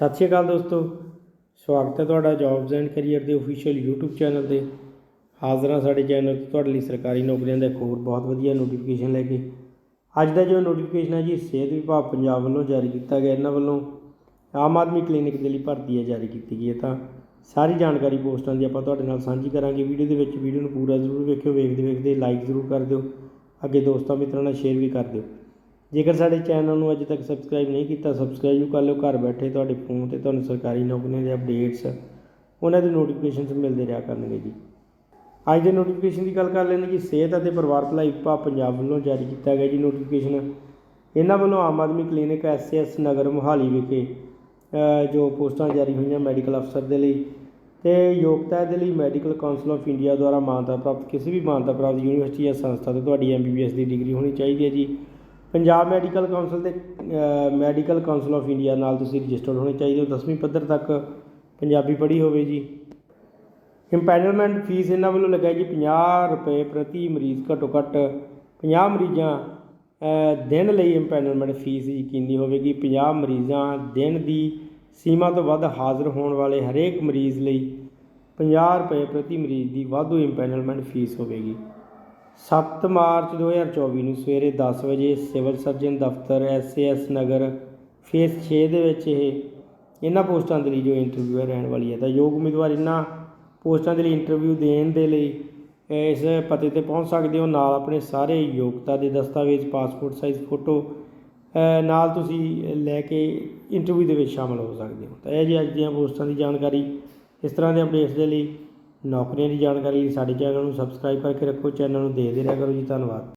ਸਤਿ ਸ਼੍ਰੀ ਅਕਾਲ ਦੋਸਤੋ। ਸਵਾਗਤ ਹੈ ਤੁਹਾਡਾ ਜੌਬਸ ਐਂਡ ਕੈਰੀਅਰ ਦੇ ਅਫੀਸ਼ੀਅਲ YouTube ਚੈਨਲ ਤੇ। ਹਾਜ਼ਰ ਹਾਂ ਸਾਡੇ ਚੈਨਲ ਤੇ। ਤੁਹਾਡੇ ਲਈ ਸਰਕਾਰੀ ਨੌਕਰੀਆਂ ਦਾ ਇੱਕ ਹੋਰ ਬਹੁਤ ਵਧੀਆ ਨੋਟੀਫਿਕੇਸ਼ਨ ਲੈ ਕੇ। ਅੱਜ ਦਾ ਜੋ ਨੋਟੀਫਿਕੇਸ਼ਨ ਹੈ ਜੀ, ਸਿਹਤ ਵਿਭਾਗ ਪੰਜਾਬ ਵੱਲੋਂ ਜਾਰੀ ਕੀਤਾ ਗਿਆ ਇਹਨਾਂ ਵੱਲੋਂ। ਆਮ ਆਦਮੀ ਕਲੀਨਿਕ ਦੇ ਲਈ ਭਰਤੀ ਹੈ, ਜਾਰੀ ਕੀਤੀ ਗਈ ਹੈ ਤਾਂ। ਸਾਰੀ ਜਾਣਕਾਰੀ ਪੋਸਟਾਂ ਦੀ ਆਪਾਂ ਤੁਹਾਡੇ ਨਾਲ ਸਾਂਝੀ ਕਰਾਂਗੇ। ਵੀਡੀਓ ਦੇ ਵਿੱਚ ਵੀਡੀਓ ਨੂੰ ਪੂਰਾ ਜ਼ਰੂਰ ਵੇਖਿਓ। ਵੇਖਦੇ ਵੇਖਦੇ ਲਾਈਕ ਜ਼ਰੂਰ ਕਰ ਦਿਓ। ਅੱਗੇ ਦੋਸਤਾਂ ਮਿੱਤਰਾਂ ਨਾਲ ਸ਼ੇਅਰ ਵੀ ਕਰ ਦਿਓ। ਜੇਕਰ ਸਾਡੇ ਚੈਨਲ ਨੂੰ ਅਜੇ ਤੱਕ ਸਬਸਕ੍ਰਾਈਬ ਨਹੀਂ ਕੀਤਾ ਸਬਸਕ੍ਰਾਈਬ ਵੀ ਕਰ ਲਿਓ। ਘਰ ਬੈਠੇ ਤੁਹਾਡੇ ਫੋਨ ਤੇ ਤੁਹਾਨੂੰ ਸਰਕਾਰੀ ਨੌਕਰੀਆਂ ਦੇ ਅਪਡੇਟਸ ਉਹਨਾਂ ਦੇ ਨੋਟੀਫਿਕੇਸ਼ਨਸ ਮਿਲਦੇ ਰਿਹਾ ਕਰਨਗੇ ਜੀ। ਅੱਜ ਦੇ ਨੋਟੀਫਿਕੇਸ਼ਨ ਦੀ ਗੱਲ ਕਰ ਲੈਂਦੇ ਜੀ ਸਿਹਤ ਅਤੇ ਪਰਿਵਾਰ ਭਲਾਈ ਵਿਭਾਗ ਪੰਜਾਬ ਵੱਲੋਂ ਜਾਰੀ ਕੀਤਾ ਗਿਆ ਜੀ ਨੋਟੀਫਿਕੇਸ਼ਨ ਇਹਨਾਂ ਵੱਲੋਂ ਆਮ ਆਦਮੀ ਕਲੀਨਿਕ ਐਸਐਸ ਨਗਰ ਮੁਹਾਲੀ ਵਿਖੇ ਜੋ ਪੋਸਟਾਂ ਜਾਰੀ ਹੋਈਆਂ ਮੈਡੀਕਲ ਅਫਸਰ ਦੇ ਲਈ ਤੇ ਯੋਗਤਾ ਦੇ ਲਈ ਮੈਡੀਕਲ ਕਾਉਂਸਲ ਆਫ ਇੰਡੀਆ ਦੁਆਰਾ ਮਾਨਤਾ ਪ੍ਰਾਪਤ, ਕਿਸੇ ਵੀ ਮਾਨਤਾ ਪ੍ਰਾਪਤ ਯੂਨੀਵਰਸਿਟੀ ਜਾਂ ਸੰਸਥਾ ਤੋਂ ਤੁਹਾਡੀ ਐਮਬੀਬੀਐਸ ਦੀ ਡਿਗਰੀ ਹੋਣੀ ਚਾਹੀਦੀ ਹੈ ਜੀ। ਪੰਜਾਬ ਮੈਡੀਕਲ ਕੌਂਸਲ ਤੇ ਮੈਡੀਕਲ ਕੌਂਸਲ ਆਫ ਇੰਡੀਆ ਨਾਲ ਤੁਸੀਂ ਰਜਿਸਟਰਡ ਹੋਣੇ ਚਾਹੀਦੇ ਹੋ। 10ਵੀਂ ਪੱਧਰ ਤੱਕ ਪੰਜਾਬੀ ਪੜ੍ਹੀ ਹੋਵੇ ਜੀ। ਇੰਪੈਨਲਮੈਂਟ ਫੀਸ ਇਹਨਾਂ ਵੱਲੋਂ ਲਗਾਈ ਜੀ 50 ਰੁਪਏ ਪ੍ਰਤੀ ਮਰੀਜ਼, ਘੱਟੋ ਘੱਟ 50 ਮਰੀਜ਼ਾਂ ਦਿਨ ਲਈ ਇੰਪੈਨਲਮੈਂਟ ਫੀਸ ਯਕੀਨੀ ਹੋਵੇਗੀ? 50 ਮਰੀਜ਼ਾਂ ਦਿਨ ਦੀ ਸੀਮਾ ਤੋਂ ਵੱਧ ਹਾਜ਼ਰ ਹੋਣ ਵਾਲੇ ਹਰੇਕ ਮਰੀਜ਼ ਲਈ 50 ਰੁਪਏ ਪ੍ਰਤੀ ਮਰੀਜ਼ ਦੀ ਵਾਧੂ ਇੰਪੈਨਲਮੈਂਟ ਫੀਸ ਹੋਵੇਗੀ। 7 ਮਾਰਚ 2024 ਨੂੰ ਸਵੇਰੇ 10 ਵਜੇ ਸਿਵਲ ਸਰਜਨ ਦਫ਼ਤਰ ਐਸਏਐਸ ਨਗਰ ਫੇਸ 6 ਦੇ ਵਿੱਚ ਇਹ, ਇਹਨਾਂ ਪੋਸਟਾਂ ਦੇ ਲਈ ਜੋ ਇੰਟਰਵਿਊ ਰਹਿਣ ਵਾਲੀ ਹੈ। ਤਾਂ ਯੋਗ ਉਮੀਦਵਾਰ ਇਹਨਾਂ ਪੋਸਟਾਂ ਦੇ ਲਈ ਇੰਟਰਵਿਊ ਦੇਣ ਦੇ ਲਈ ਇਸ ਪਤੇ ਤੇ ਪਹੁੰਚ ਸਕਦੇ ਹੋ। ਨਾਲ ਆਪਣੇ ਸਾਰੇ ਯੋਗਤਾ ਦੇ ਦਸਤਾਵੇਜ਼ ਪਾਸਪੋਰਟ ਸਾਈਜ਼ ਫੋਟੋ ਨਾਲ ਤੁਸੀਂ ਲੈ ਕੇ ਇੰਟਰਵਿਊ ਦੇ ਵਿੱਚ ਸ਼ਾਮਲ ਹੋ ਸਕਦੇ ਹੋ। ਤਾਂ ਇਹ ਜੀ ਅੱਜ ਦੀਆਂ ਪੋਸਟਾਂ ਦੀ ਜਾਣਕਾਰੀ ਇਸ ਤਰ੍ਹਾਂ ਦੇ ਅਪਡੇਟਸ ਦੇ ਲਈ ਨੌਕਰੀਆਂ ਦੀ ਜਾਣਕਾਰੀ ਲਈ ਸਾਡੇ ਚੈਨਲ ਨੂੰ ਸਬਸਕ੍ਰਾਈਬ ਕਰਕੇ ਰੱਖੋ। ਚੈਨਲ ਨੂੰ ਦੇਖਦੇ ਰਿਹਾ ਕਰੋ ਜੀ। ਧੰਨਵਾਦ।